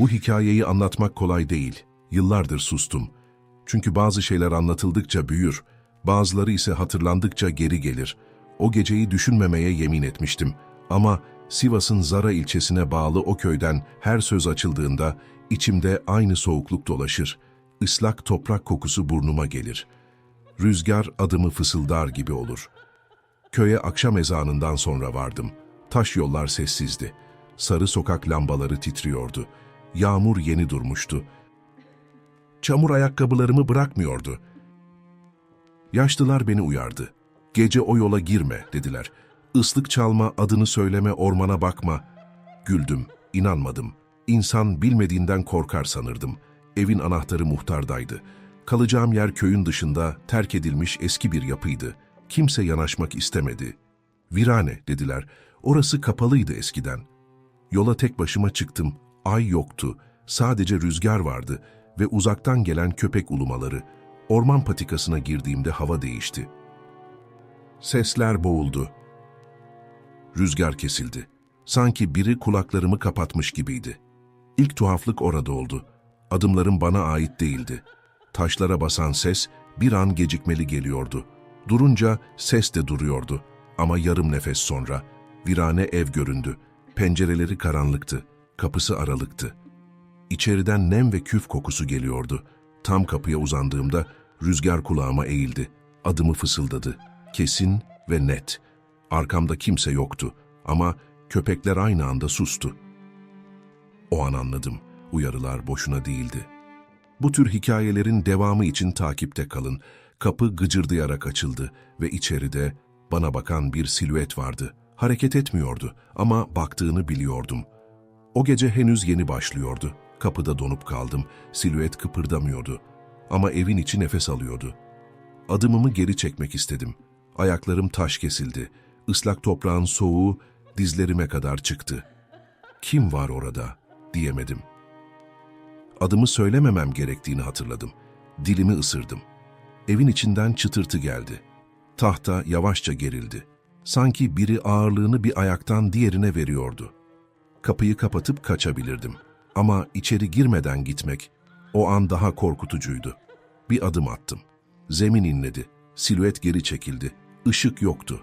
Bu hikayeyi anlatmak kolay değil. Yıllardır sustum. Çünkü bazı şeyler anlatıldıkça büyür, bazıları ise hatırlandıkça geri gelir. O geceyi düşünmemeye yemin etmiştim. Ama Sivas'ın Zara ilçesine bağlı o köyden her söz açıldığında içimde aynı soğukluk dolaşır. Islak toprak kokusu burnuma gelir. Rüzgar adımı fısıldar gibi olur. Köye akşam ezanından sonra vardım. Taş yollar sessizdi. Sarı sokak lambaları titriyordu. Yağmur yeni durmuştu. Çamur ayakkabılarımı bırakmıyordu. Yaşlılar beni uyardı. Gece o yola girme dediler. Islık çalma, adını söyleme, ormana bakma. Güldüm, inanmadım. İnsan bilmediğinden korkar sanırdım. Evin anahtarı muhtardaydı. Kalacağım yer köyün dışında terk edilmiş eski bir yapıydı. Kimse yanaşmak istemedi. Virane dediler. Orası kapalıydı eskiden. Yola tek başıma çıktım. Ay yoktu. Sadece rüzgar vardı ve uzaktan gelen köpek ulumaları. Orman patikasına girdiğimde hava değişti. Sesler boğuldu. Rüzgar kesildi. Sanki biri kulaklarımı kapatmış gibiydi. İlk tuhaflık orada oldu. Adımlarım bana ait değildi. Taşlara basan ses bir an gecikmeli geliyordu. Durunca ses de duruyordu. Ama yarım nefes sonra virane ev göründü. Pencereleri karanlıktı. Kapısı aralıktı. İçeriden nem ve küf kokusu geliyordu. Tam kapıya uzandığımda rüzgar kulağıma eğildi. Adımı fısıldadı. Kesin ve net. Arkamda kimse yoktu ama köpekler aynı anda sustu. O an anladım. Uyarılar boşuna değildi. Bu tür hikayelerin devamı için takipte kalın. Kapı gıcırdayarak açıldı ve içeride bana bakan bir silüet vardı. Hareket etmiyordu ama baktığını biliyordum. O gece henüz yeni başlıyordu. Kapıda donup kaldım. Silüet kıpırdamıyordu. Ama evin içi nefes alıyordu. Adımımı geri çekmek istedim. Ayaklarım taş kesildi. Islak toprağın soğuğu dizlerime kadar çıktı. Kim var orada diyemedim. Adımı söylememem gerektiğini hatırladım. Dilimi ısırdım. Evin içinden çıtırtı geldi. Tahta yavaşça gerildi. Sanki biri ağırlığını bir ayaktan diğerine veriyordu. Kapıyı kapatıp kaçabilirdim. Ama içeri girmeden gitmek o an daha korkutucuydu. Bir adım attım. Zemin inledi. Silüet geri çekildi. Işık yoktu.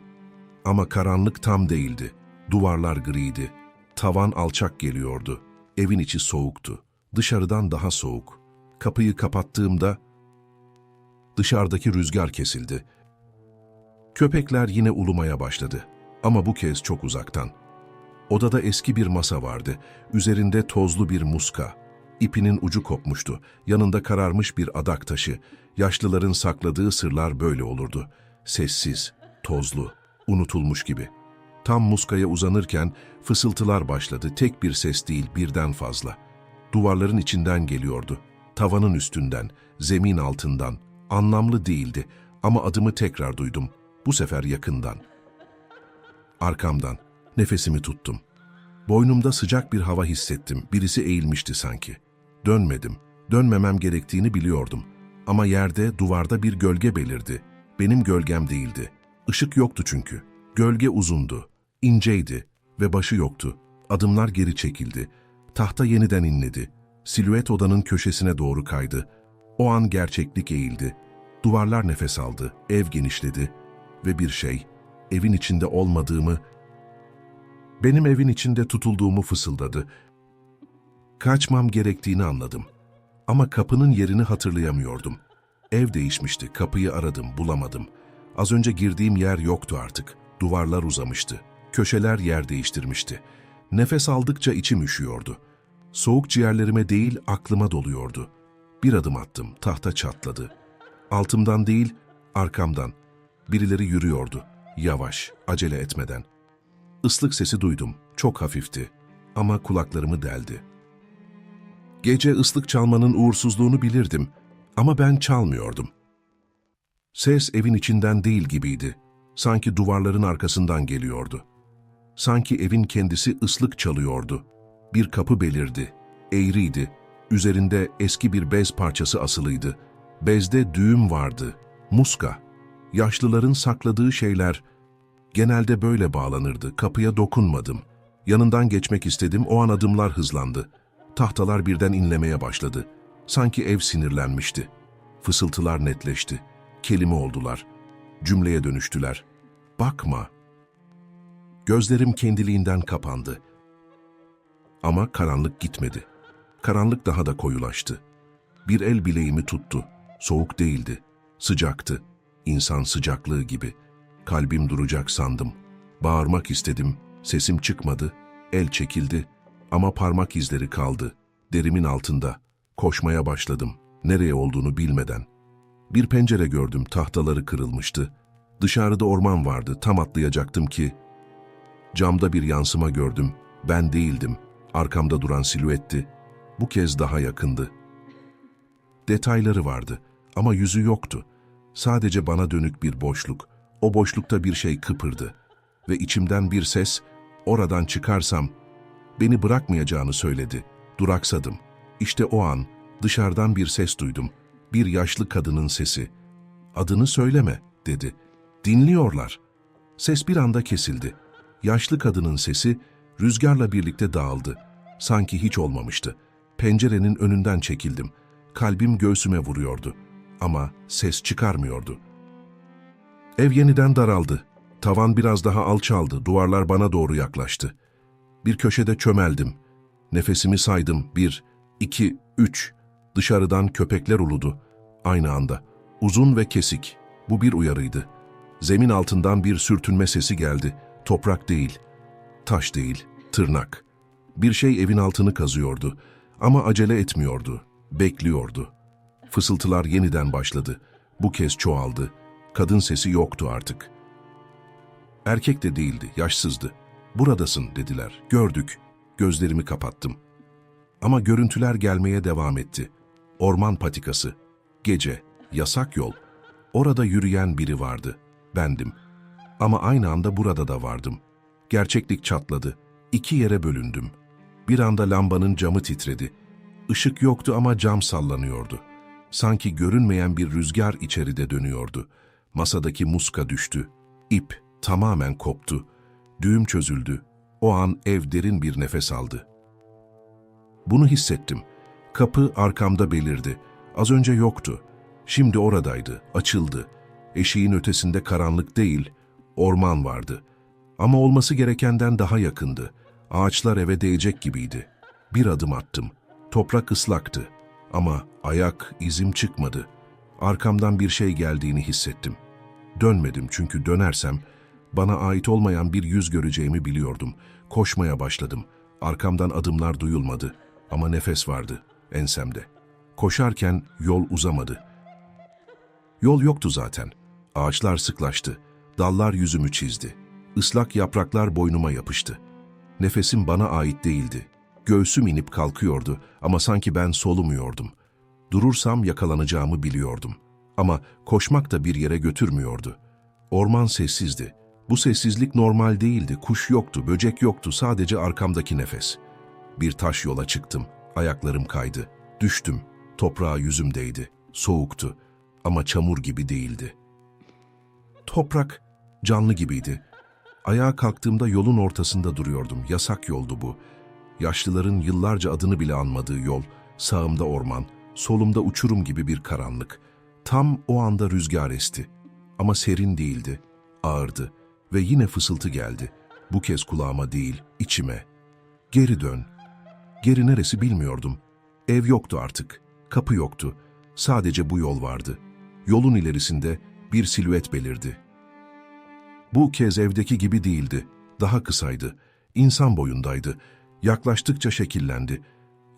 Ama karanlık tam değildi. Duvarlar griydi. Tavan alçak geliyordu. Evin içi soğuktu. Dışarıdan daha soğuk. Kapıyı kapattığımda dışarıdaki rüzgar kesildi. Köpekler yine ulumaya başladı. Ama bu kez çok uzaktan. Odada eski bir masa vardı. Üzerinde tozlu bir muska. İpinin ucu kopmuştu. Yanında kararmış bir adak taşı. Yaşlıların sakladığı sırlar böyle olurdu. Sessiz, tozlu, unutulmuş gibi. Tam muskaya uzanırken fısıltılar başladı. Tek bir ses değil, birden fazla. Duvarların içinden geliyordu. Tavanın üstünden, zemin altından. Anlamlı değildi ama adımı tekrar duydum. Bu sefer yakından. Arkamdan. Nefesimi tuttum. Boynumda sıcak bir hava hissettim. Birisi eğilmişti sanki. Dönmedim. Dönmemem gerektiğini biliyordum. Ama yerde, duvarda bir gölge belirdi. Benim gölgem değildi. Işık yoktu çünkü. Gölge uzundu, inceydi ve başı yoktu. Adımlar geri çekildi. Tahta yeniden inledi. Silüet odanın köşesine doğru kaydı. O an gerçeklik eğildi. Duvarlar nefes aldı, ev genişledi ve bir şey, evin içinde olmadığımı, benim evin içinde tutulduğumu fısıldadı. Kaçmam gerektiğini anladım. Ama kapının yerini hatırlayamıyordum. Ev değişmişti, kapıyı aradım, bulamadım. Az önce girdiğim yer yoktu artık. Duvarlar uzamıştı. Köşeler yer değiştirmişti. Nefes aldıkça içim üşüyordu. Soğuk ciğerlerime değil aklıma doluyordu. Bir adım attım, tahta çatladı. Altımdan değil, arkamdan. Birileri yürüyordu. Yavaş, acele etmeden. Islık sesi duydum. Çok hafifti. Ama kulaklarımı deldi. Gece ıslık çalmanın uğursuzluğunu bilirdim. Ama ben çalmıyordum. Ses evin içinden değil gibiydi. Sanki duvarların arkasından geliyordu. Sanki evin kendisi ıslık çalıyordu. Bir kapı belirdi. Eğriydi. Üzerinde eski bir bez parçası asılıydı. Bezde düğüm vardı. Muska. Yaşlıların sakladığı şeyler genelde böyle bağlanırdı. Kapıya dokunmadım. Yanından geçmek istedim, o an adımlar hızlandı. Tahtalar birden inlemeye başladı. Sanki ev sinirlenmişti. Fısıltılar netleşti. Kelime oldular. Cümleye dönüştüler. Bakma. Gözlerim kendiliğinden kapandı. Ama karanlık gitmedi. Karanlık daha da koyulaştı. Bir el bileğimi tuttu. Soğuk değildi. Sıcaktı. İnsan sıcaklığı gibi. Kalbim duracak sandım. Bağırmak istedim. Sesim çıkmadı. El çekildi. Ama parmak izleri kaldı. Derimin altında. Koşmaya başladım. Nereye olduğunu bilmeden. Bir pencere gördüm. Tahtaları kırılmıştı. Dışarıda orman vardı. Tam atlayacaktım ki... Camda bir yansıma gördüm. Ben değildim. Arkamda duran silüetti. Bu kez daha yakındı. Detayları vardı ama yüzü yoktu. Sadece bana dönük bir boşluk. O boşlukta bir şey kıpırdı. Ve içimden bir ses, oradan çıkarsam, beni bırakmayacağını söyledi. Duraksadım. İşte o an dışarıdan bir ses duydum. Bir yaşlı kadının sesi. Adını söyleme, dedi. Dinliyorlar. Ses bir anda kesildi. Yaşlı kadının sesi rüzgarla birlikte dağıldı. Sanki hiç olmamıştı. Pencerenin önünden çekildim. Kalbim göğsüme vuruyordu. Ama ses çıkarmıyordu. Ev yeniden daraldı. Tavan biraz daha alçaldı. Duvarlar bana doğru yaklaştı. Bir köşede çömeldim. Nefesimi saydım. Bir, iki, üç. Dışarıdan köpekler uludu. Aynı anda. Uzun ve kesik. Bu bir uyarıydı. Zemin altından bir sürtünme sesi geldi. Toprak değil, taş değil, tırnak. Bir şey evin altını kazıyordu ama acele etmiyordu, bekliyordu. Fısıltılar yeniden başladı. Bu kez çoğaldı. Kadın sesi yoktu artık. Erkek de değildi, yaşsızdı. Buradasın dediler. Gördük. Gözlerimi kapattım. Ama görüntüler gelmeye devam etti. Orman patikası, gece, yasak yol. Orada yürüyen biri vardı. Bendim. Ama aynı anda burada da vardım. Gerçeklik çatladı. İki yere bölündüm. Bir anda lambanın camı titredi. Işık yoktu ama cam sallanıyordu. Sanki görünmeyen bir rüzgar içeride dönüyordu. Masadaki muska düştü. İp tamamen koptu. Düğüm çözüldü. O an ev derin bir nefes aldı. Bunu hissettim. Kapı arkamda belirdi. Az önce yoktu. Şimdi oradaydı, açıldı. Eşiğin ötesinde karanlık değil, orman vardı. Ama olması gerekenden daha yakındı. Ağaçlar eve değecek gibiydi. Bir adım attım. Toprak ıslaktı. Ama ayak, izim çıkmadı. Arkamdan bir şey geldiğini hissettim. Dönmedim çünkü dönersem bana ait olmayan bir yüz göreceğimi biliyordum. Koşmaya başladım. Arkamdan adımlar duyulmadı ama nefes vardı ensemde. Koşarken yol uzamadı. Yol yoktu zaten. Ağaçlar sıklaştı. Dallar yüzümü çizdi. Islak yapraklar boynuma yapıştı. Nefesim bana ait değildi. Göğsüm inip kalkıyordu ama sanki ben solumuyordum. Durursam yakalanacağımı biliyordum. Ama koşmak da bir yere götürmüyordu. Orman sessizdi. Bu sessizlik normal değildi. Kuş yoktu, böcek yoktu, sadece arkamdaki nefes. Bir taş yola çıktım. Ayaklarım kaydı. Düştüm. Toprağa yüzüm değdi. Soğuktu ama çamur gibi değildi. Toprak canlı gibiydi. Ayağa kalktığımda yolun ortasında duruyordum. Yasak yoldu bu. Yaşlıların yıllarca adını bile anmadığı yol. Sağımda orman, solumda uçurum gibi bir karanlık. Tam o anda rüzgar esti. Ama serin değildi, ağırdı ve yine fısıltı geldi. Bu kez kulağıma değil, içime. Geri dön. Geri neresi bilmiyordum. Ev yoktu artık, kapı yoktu. Sadece bu yol vardı. Yolun ilerisinde bir silüet belirdi. Bu kez evdeki gibi değildi. Daha kısaydı. İnsan boyundaydı. Yaklaştıkça şekillendi.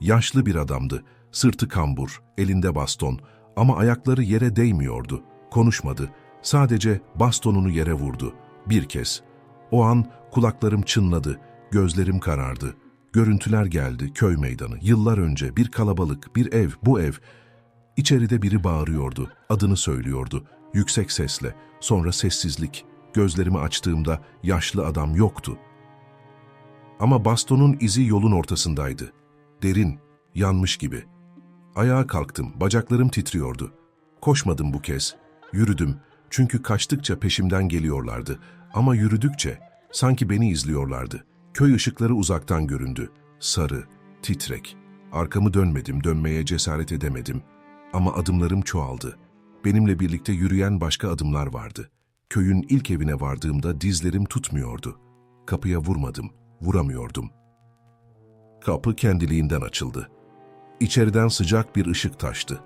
Yaşlı bir adamdı. Sırtı kambur, elinde baston ama ayakları yere değmiyordu. Konuşmadı. Sadece bastonunu yere vurdu. Bir kez. O an kulaklarım çınladı, gözlerim karardı. Görüntüler geldi, köy meydanı. Yıllar önce bir kalabalık, bir ev, bu ev. İçeride biri bağırıyordu, adını söylüyordu. Yüksek sesle, sonra sessizlik. Gözlerimi açtığımda yaşlı adam yoktu. Ama bastonun izi yolun ortasındaydı. Derin, yanmış gibi. Ayağa kalktım, bacaklarım titriyordu. Koşmadım bu kez. Yürüdüm. Çünkü kaçtıkça peşimden geliyorlardı. Ama yürüdükçe sanki beni izliyorlardı. Köy ışıkları uzaktan göründü. Sarı, titrek. Arkamı dönmedim, dönmeye cesaret edemedim. Ama adımlarım çoğaldı. Benimle birlikte yürüyen başka adımlar vardı. Köyün ilk evine vardığımda dizlerim tutmuyordu. Kapıya vurmadım, vuramıyordum. Kapı kendiliğinden açıldı. İçeriden sıcak bir ışık taştı.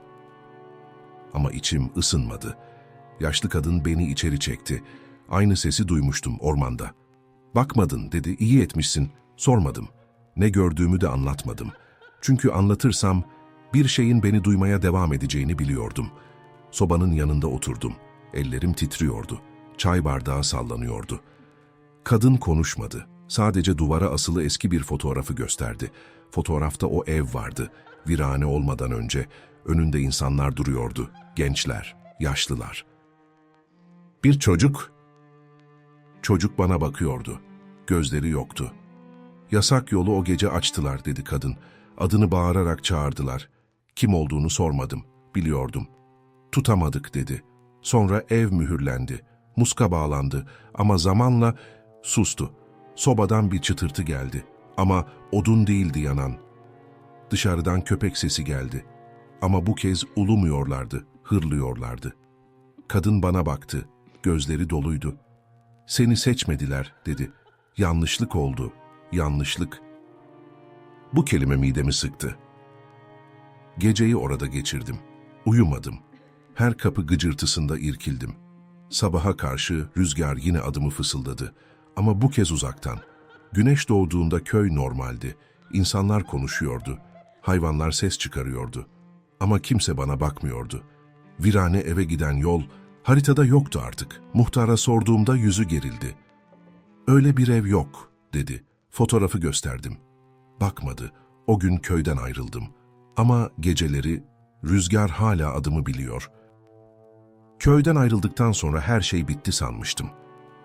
Ama içim ısınmadı. Yaşlı kadın beni içeri çekti. Aynı sesi duymuştum ormanda. Bakmadın dedi, iyi etmişsin. Sormadım. Ne gördüğümü de anlatmadım. Çünkü anlatırsam bir şeyin beni duymaya devam edeceğini biliyordum. Sobanın yanında oturdum. Ellerim titriyordu. Çay bardağı sallanıyordu. Kadın konuşmadı. Sadece duvara asılı eski bir fotoğrafı gösterdi. Fotoğrafta o ev vardı. Virane olmadan önce önünde insanlar duruyordu. Gençler, yaşlılar. Bir çocuk. Çocuk bana bakıyordu. Gözleri yoktu. Yasak yolu o gece açtılar dedi kadın. Adını bağırarak çağırdılar. Kim olduğunu sormadım. Biliyordum. Tutamadık dedi. Sonra ev mühürlendi. Muska bağlandı ama zamanla sustu. Sobadan bir çıtırtı geldi. Ama odun değildi yanan. Dışarıdan köpek sesi geldi. Ama bu kez ulumuyorlardı, hırlıyorlardı. Kadın bana baktı. Gözleri doluydu. Seni seçmediler dedi. Yanlışlık oldu. Yanlışlık. Bu kelime midemi sıktı. Geceyi orada geçirdim. Uyumadım. Her kapı gıcırtısında irkildim. Sabaha karşı rüzgar yine adımı fısıldadı. Ama bu kez uzaktan. Güneş doğduğunda köy normaldi. İnsanlar konuşuyordu. Hayvanlar ses çıkarıyordu. Ama kimse bana bakmıyordu. Virane eve giden yol haritada yoktu artık. Muhtara sorduğumda yüzü gerildi. Öyle bir ev yok, dedi. Fotoğrafı gösterdim. Bakmadı. O gün köyden ayrıldım. Ama geceleri rüzgar hala adımı biliyor. Köyden ayrıldıktan sonra her şey bitti sanmıştım.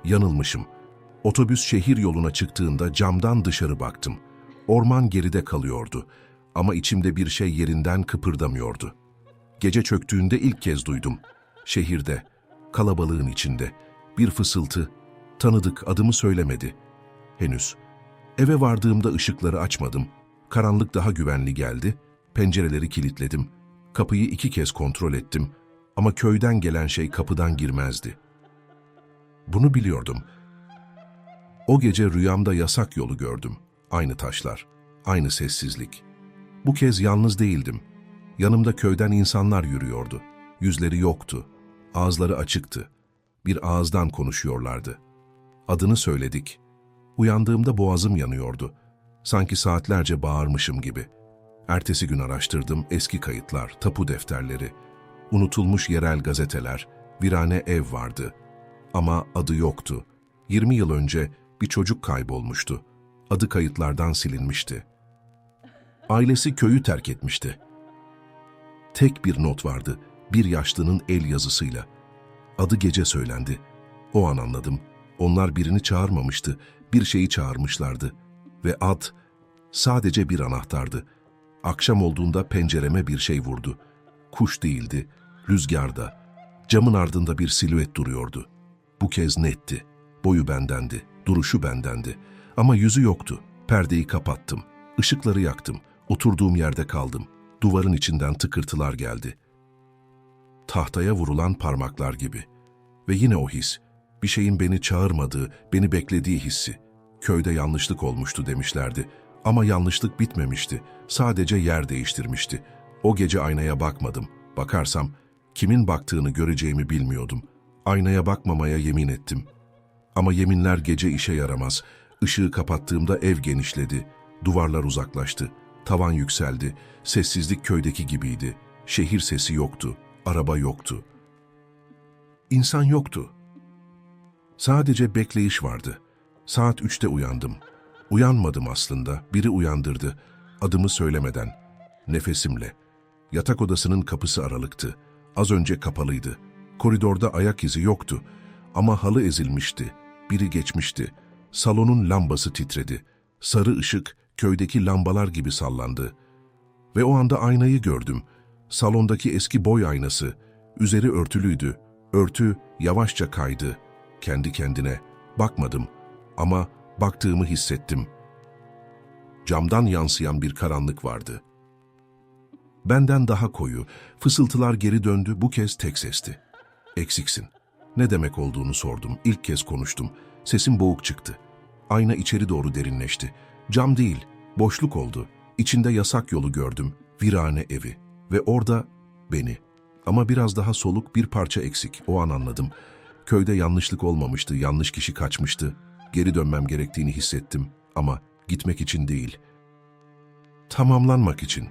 Yanılmışım. Otobüs şehir yoluna çıktığında camdan dışarı baktım. Orman geride kalıyordu ama içimde bir şey yerinden kıpırdamıyordu. Gece çöktüğünde ilk kez duydum. Şehirde, kalabalığın içinde, bir fısıltı, tanıdık adımı söylemedi. Henüz. Eve vardığımda ışıkları açmadım. Karanlık daha güvenli geldi. Pencereleri kilitledim. Kapıyı iki kez kontrol ettim. Ama köyden gelen şey kapıdan girmezdi. Bunu biliyordum. O gece rüyamda yasak yolu gördüm. Aynı taşlar, aynı sessizlik. Bu kez yalnız değildim. Yanımda köyden insanlar yürüyordu. Yüzleri yoktu. Ağızları açıktı. Bir ağızdan konuşuyorlardı. Adını söyledik. Uyandığımda boğazım yanıyordu. Sanki saatlerce bağırmışım gibi. Ertesi gün araştırdım eski kayıtlar, tapu defterleri, unutulmuş yerel gazeteler, virane ev vardı. Ama adı yoktu. 20 yıl önce bir çocuk kaybolmuştu. Adı kayıtlardan silinmişti. Ailesi köyü terk etmişti. Tek bir not vardı, bir yaşlının el yazısıyla. Adı gece söylendi. O an anladım. Onlar birini çağırmamıştı, bir şeyi çağırmışlardı. Ve ad sadece bir anahtardı. Akşam olduğunda pencereme bir şey vurdu. Kuş değildi, rüzgarda. Camın ardında bir silüet duruyordu. Bu kez netti. Boyu bendendi, duruşu bendendi. Ama yüzü yoktu. Perdeyi kapattım. Işıkları yaktım. Oturduğum yerde kaldım. Duvarın içinden tıkırtılar geldi. Tahtaya vurulan parmaklar gibi. Ve yine o his. Bir şeyin beni çağırmadığı, beni beklediği hissi. Köyde yanlışlık olmuştu demişlerdi. Ama yanlışlık bitmemişti. Sadece yer değiştirmişti. O gece aynaya bakmadım. Bakarsam kimin baktığını göreceğimi bilmiyordum. Aynaya bakmamaya yemin ettim. Ama yeminler gece işe yaramaz. Işığı kapattığımda ev genişledi. Duvarlar uzaklaştı. Tavan yükseldi. Sessizlik köydeki gibiydi. Şehir sesi yoktu. Araba yoktu. İnsan yoktu. Sadece bekleyiş vardı. Saat üçte uyandım. Uyanmadım aslında. Biri uyandırdı. Adımı söylemeden. Nefesimle. Yatak odasının kapısı aralıktı. Az önce kapalıydı. Koridorda ayak izi yoktu. Ama halı ezilmişti. Biri geçmişti. Salonun lambası titredi. Sarı ışık köydeki lambalar gibi sallandı. Ve o anda aynayı gördüm. Salondaki eski boy aynası, üzeri örtülüydü. Örtü yavaşça kaydı. Kendi kendine bakmadım ama baktığımı hissettim. Camdan yansıyan bir karanlık vardı. Benden daha koyu, fısıltılar geri döndü bu kez tek sesti. Eksiksin. Ne demek olduğunu sordum. İlk kez konuştum. Sesim boğuk çıktı. Ayna içeri doğru derinleşti. Cam değil, boşluk oldu. İçinde yasak yolu gördüm. Virane evi. Ve orada beni. Ama biraz daha soluk bir parça eksik. O an anladım. Köyde yanlışlık olmamıştı, yanlış kişi kaçmıştı. Geri dönmem gerektiğini hissettim. Ama gitmek için değil. Tamamlanmak için.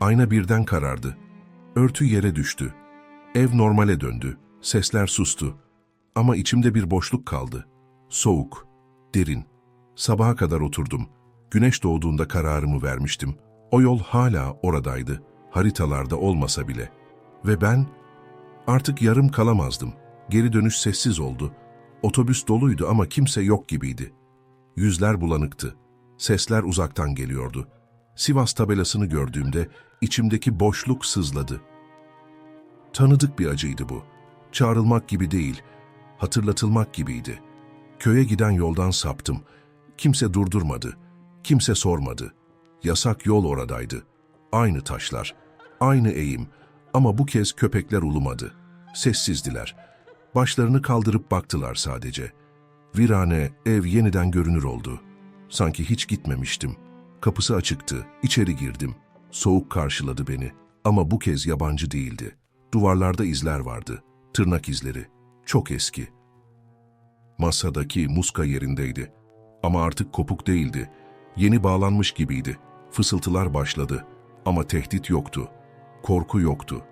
Ayna birden karardı. Örtü yere düştü. Ev normale döndü. Sesler sustu. Ama içimde bir boşluk kaldı. Soğuk, derin. Sabaha kadar oturdum. Güneş doğduğunda kararımı vermiştim. O yol hala oradaydı. Haritalarda olmasa bile. Ve ben artık yarım kalamazdım. Geri dönüş sessiz oldu. Otobüs doluydu ama kimse yok gibiydi. Yüzler bulanıktı. Sesler uzaktan geliyordu. Sivas tabelasını gördüğümde içimdeki boşluk sızladı. Tanıdık bir acıydı bu. Çağrılmak gibi değil, hatırlatılmak gibiydi. Köye giden yoldan saptım. Kimse durdurmadı, kimse sormadı. Yasak yol oradaydı. Aynı taşlar, aynı eğim ama bu kez köpekler ulumadı. Sessizdiler. Başlarını kaldırıp baktılar sadece. Virane, ev yeniden görünür oldu. Sanki hiç gitmemiştim. Kapısı açıktı, içeri girdim. Soğuk karşıladı beni ama bu kez yabancı değildi. Duvarlarda izler vardı, tırnak izleri. Çok eski. Masadaki muska yerindeydi. Ama artık kopuk değildi. Yeni bağlanmış gibiydi. Fısıltılar başladı. Ama tehdit yoktu. Korku yoktu.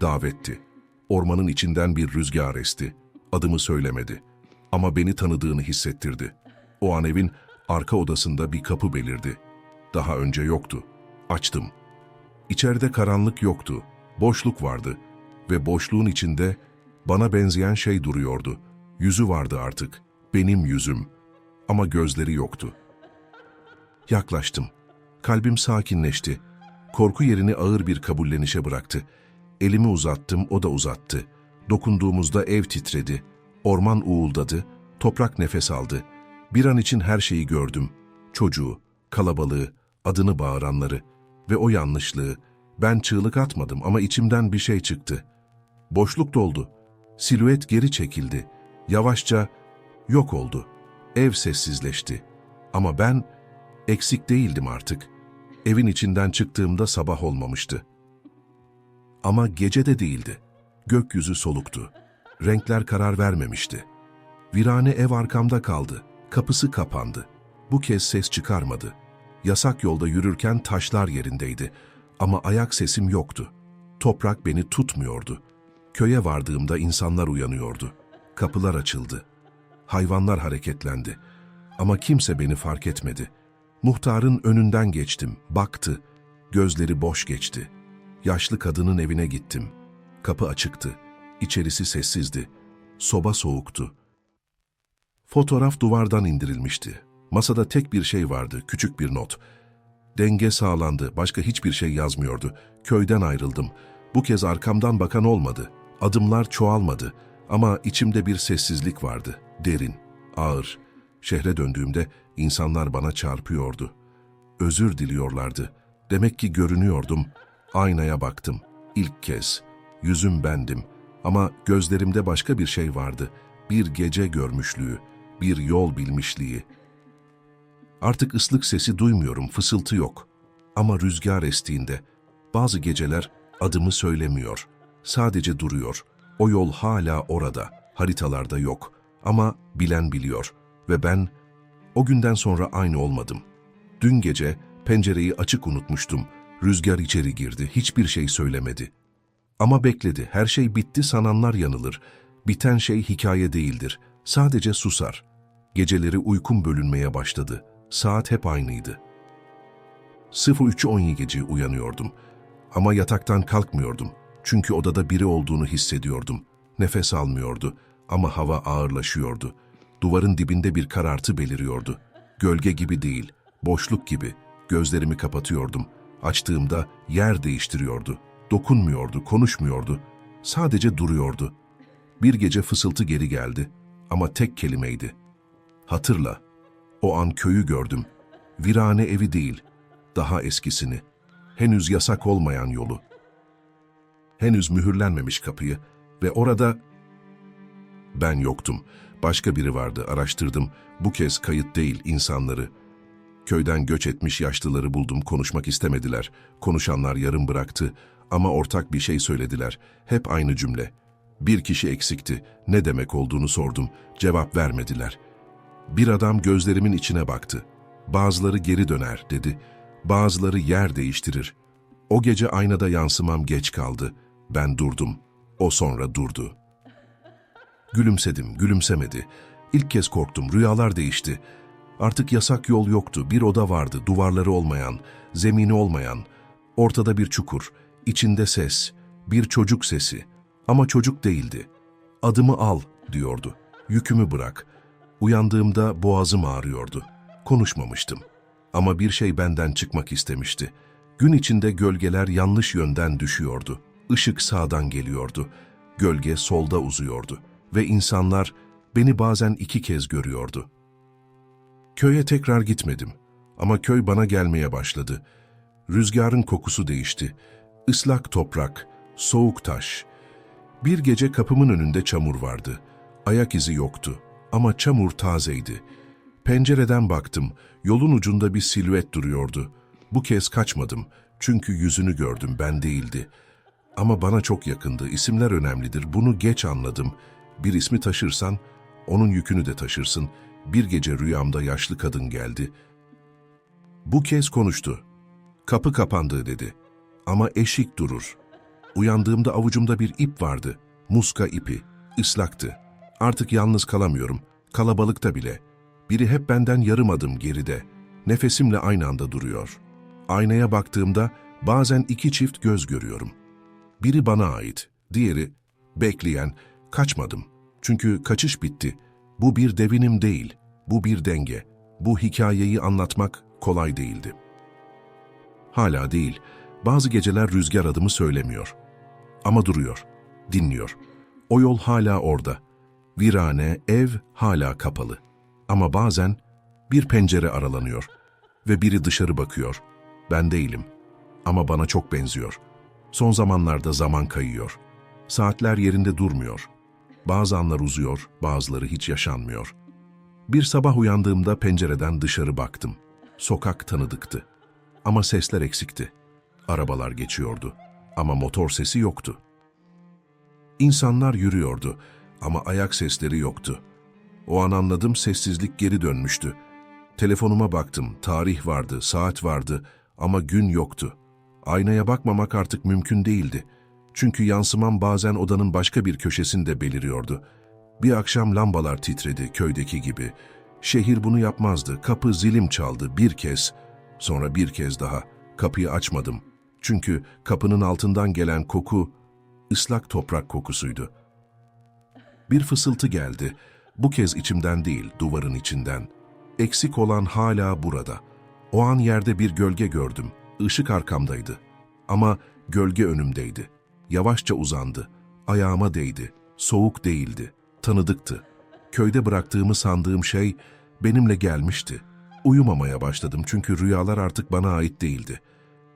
Davetti. Ormanın içinden bir rüzgar esti. Adımı söylemedi. Ama beni tanıdığını hissettirdi. O an evin arka odasında bir kapı belirdi. Daha önce yoktu. Açtım. İçeride karanlık yoktu. Boşluk vardı. Ve boşluğun içinde bana benzeyen şey duruyordu. Yüzü vardı artık. Benim yüzüm. Ama gözleri yoktu. Yaklaştım. Kalbim sakinleşti. Korku yerini ağır bir kabullenişe bıraktı. Elimi uzattım, o da uzattı. Dokunduğumuzda ev titredi. Orman uğuldadı, toprak nefes aldı. Bir an için her şeyi gördüm. Çocuğu, kalabalığı, adını bağıranları ve o yanlışlığı. Ben çığlık atmadım ama içimden bir şey çıktı. Boşluk doldu. Silüet geri çekildi. Yavaşça yok oldu. Ev sessizleşti. Ama ben eksik değildim artık. Evin içinden çıktığımda sabah olmamıştı. Ama gece de değildi. Gökyüzü soluktu. Renkler karar vermemişti. Virane ev arkamda kaldı. Kapısı kapandı. Bu kez ses çıkarmadı. Yasak yolda yürürken taşlar yerindeydi. Ama ayak sesim yoktu. Toprak beni tutmuyordu. Köye vardığımda insanlar uyanıyordu. Kapılar açıldı. Hayvanlar hareketlendi. Ama kimse beni fark etmedi. Muhtarın önünden geçtim, baktı. Gözleri boş geçti. Yaşlı kadının evine gittim. Kapı açıktı. İçerisi sessizdi. Soba soğuktu. Fotoğraf duvardan indirilmişti. Masada tek bir şey vardı, küçük bir not. Denge sağlandı, başka hiçbir şey yazmıyordu. Köyden ayrıldım. Bu kez arkamdan bakan olmadı. Adımlar çoğalmadı ama içimde bir sessizlik vardı. Derin, ağır. Şehre döndüğümde insanlar bana çarpıyordu. Özür diliyorlardı. Demek ki görünüyordum. Aynaya baktım. İlk kez. Yüzüm bendim. Ama gözlerimde başka bir şey vardı. Bir gece görmüşlüğü, bir yol bilmişliği. Artık ıslık sesi duymuyorum, fısıltı yok. Ama rüzgar estiğinde bazı geceler adımı söylemiyor. Sadece duruyor. O yol hala orada, haritalarda yok. Ama bilen biliyor. Ve ben o günden sonra aynı olmadım. Dün gece pencereyi açık unutmuştum. Rüzgar içeri girdi, hiçbir şey söylemedi. Ama bekledi, her şey bitti sananlar yanılır. Biten şey hikaye değildir, sadece susar. Geceleri uykum bölünmeye başladı. Saat hep aynıydı. 03.10 gece uyanıyordum. Ama yataktan kalkmıyordum. Çünkü odada biri olduğunu hissediyordum. Nefes almıyordu ama hava ağırlaşıyordu. Duvarın dibinde bir karartı beliriyordu. Gölge gibi değil, boşluk gibi. Gözlerimi kapatıyordum. Açtığımda yer değiştiriyordu. Dokunmuyordu, konuşmuyordu. Sadece duruyordu. Bir gece fısıltı geri geldi ama tek kelimeydi. Hatırla. O an köyü gördüm. Virane evi değil, daha eskisini. Henüz yasak olmayan yolu. Henüz mühürlenmemiş kapıyı ve orada ben yoktum. Başka biri vardı, araştırdım. Bu kez kayıt değil, insanları. Köyden göç etmiş yaşlıları buldum, konuşmak istemediler. Konuşanlar yarım bıraktı ama ortak bir şey söylediler. Hep aynı cümle. Bir kişi eksikti. Ne demek olduğunu sordum. Cevap vermediler. Bir adam gözlerimin içine baktı. Bazıları geri döner dedi. Bazıları yer değiştirir. O gece aynada yansımam geç kaldı. Ben durdum. O sonra durdu. Gülümsedim, gülümsemedi. İlk kez korktum, rüyalar değişti. Artık yasak yol yoktu, bir oda vardı, duvarları olmayan, zemini olmayan. Ortada bir çukur, içinde ses, bir çocuk sesi. Ama çocuk değildi. Adımı al, diyordu. Yükümü bırak. Uyandığımda boğazım ağrıyordu. Konuşmamıştım. Ama bir şey benden çıkmak istemişti. Gün içinde gölgeler yanlış yönden düşüyordu. Işık sağdan geliyordu. Gölge solda uzuyordu. Ve insanlar beni bazen iki kez görüyordu. Köye tekrar gitmedim. Ama köy bana gelmeye başladı. Rüzgarın kokusu değişti. Islak toprak, soğuk taş. Bir gece kapımın önünde çamur vardı. Ayak izi yoktu ama çamur tazeydi. Pencereden baktım, yolun ucunda bir silüet duruyordu. Bu kez kaçmadım çünkü yüzünü gördüm, ben değildi. Ama bana çok yakındı, isimler önemlidir, bunu geç anladım. Bir ismi taşırsan, onun yükünü de taşırsın. Bir gece rüyamda yaşlı kadın geldi. Bu kez konuştu. Kapı kapandı dedi. Ama eşik durur. Uyandığımda avucumda bir ip vardı. Muska ipi. Islaktı. Artık yalnız kalamıyorum. Kalabalıkta bile. Biri hep benden yarım adım geride. Nefesimle aynı anda duruyor. Aynaya baktığımda bazen iki çift göz görüyorum. Biri bana ait, diğeri bekleyen, kaçmadım. Çünkü kaçış bitti. Bu bir devinim değil, bu bir denge. Bu hikayeyi anlatmak kolay değildi. Hala değil. Bazı geceler rüzgar adımı söylemiyor. Ama duruyor, dinliyor. O yol hala orada. Virane, ev hala kapalı. Ama bazen bir pencere aralanıyor ve biri dışarı bakıyor. Ben değilim ama bana çok benziyor. Son zamanlarda zaman kayıyor. Saatler yerinde durmuyor. Bazı anlar uzuyor, bazıları hiç yaşanmıyor. Bir sabah uyandığımda pencereden dışarı baktım. Sokak tanıdıktı. Ama sesler eksikti. Arabalar geçiyordu ama motor sesi yoktu. İnsanlar yürüyordu ama ayak sesleri yoktu. O an anladım sessizlik geri dönmüştü. Telefonuma baktım, tarih vardı, saat vardı ama gün yoktu. Aynaya bakmamak artık mümkün değildi. Çünkü yansımam bazen odanın başka bir köşesinde beliriyordu. Bir akşam lambalar titredi köydeki gibi. Şehir bunu yapmazdı. Kapı zilim çaldı bir kez, sonra bir kez daha. Kapıyı açmadım. Çünkü kapının altından gelen koku ıslak toprak kokusuydu. Bir fısıltı geldi. Bu kez içimden değil, duvarın içinden. Eksik olan hala burada. O an yerde bir gölge gördüm. Işık arkamdaydı. Ama gölge önümdeydi. Yavaşça uzandı. Ayağıma değdi. Soğuk değildi. Tanıdıktı. Köyde bıraktığımı sandığım şey benimle gelmişti. Uyumamaya başladım çünkü rüyalar artık bana ait değildi.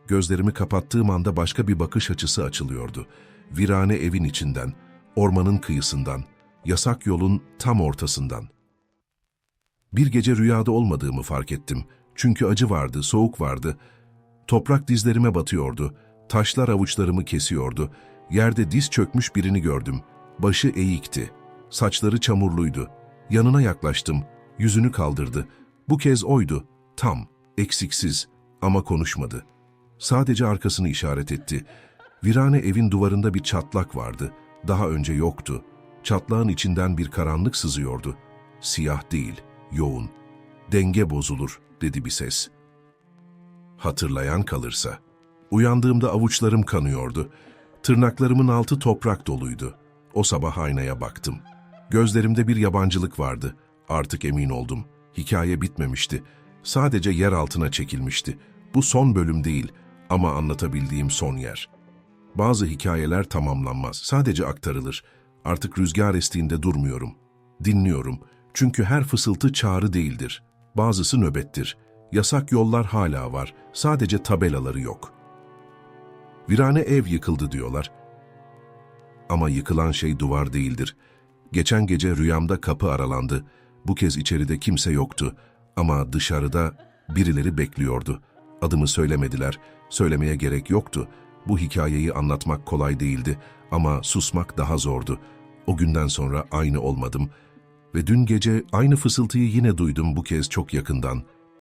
Gözlerimi kapattığım anda başka bir bakış açısı açılıyordu. Virane evin içinden, ormanın kıyısından, yasak yolun tam ortasından. Bir gece rüyada olmadığımı fark ettim. Çünkü acı vardı, soğuk vardı. Toprak dizlerime batıyordu. Taşlar avuçlarımı kesiyordu. Yerde diz çökmüş birini gördüm. Başı eğikti. Saçları çamurluydu. Yanına yaklaştım. Yüzünü kaldırdı. Bu kez oydu. Tam, eksiksiz ama konuşmadı. Sadece arkasını işaret etti. Virane evin duvarında bir çatlak vardı. Daha önce yoktu. Çatlağın içinden bir karanlık sızıyordu. Siyah değil, yoğun. Denge bozulur, dedi bir ses. Hatırlayan kalırsa. Uyandığımda avuçlarım kanıyordu. Tırnaklarımın altı toprak doluydu. O sabah aynaya baktım. Gözlerimde bir yabancılık vardı. Artık emin oldum. Hikaye bitmemişti. Sadece yer altına çekilmişti. Bu son bölüm değil ama anlatabildiğim son yer. Bazı hikayeler tamamlanmaz, sadece aktarılır. Artık rüzgar estiğinde durmuyorum. Dinliyorum. Çünkü her fısıltı çağrı değildir. Bazısı nöbettir. Yasak yollar hala var, sadece tabelaları yok. Virane ev yıkıldı diyorlar. Ama yıkılan şey duvar değildir. Geçen gece rüyamda kapı aralandı. Bu kez içeride kimse yoktu. Ama dışarıda birileri bekliyordu. Adımı söylemediler. Söylemeye gerek yoktu. Bu hikayeyi anlatmak kolay değildi ama susmak daha zordu. O günden sonra aynı olmadım. Ve dün gece aynı fısıltıyı yine duydum bu kez çok yakından.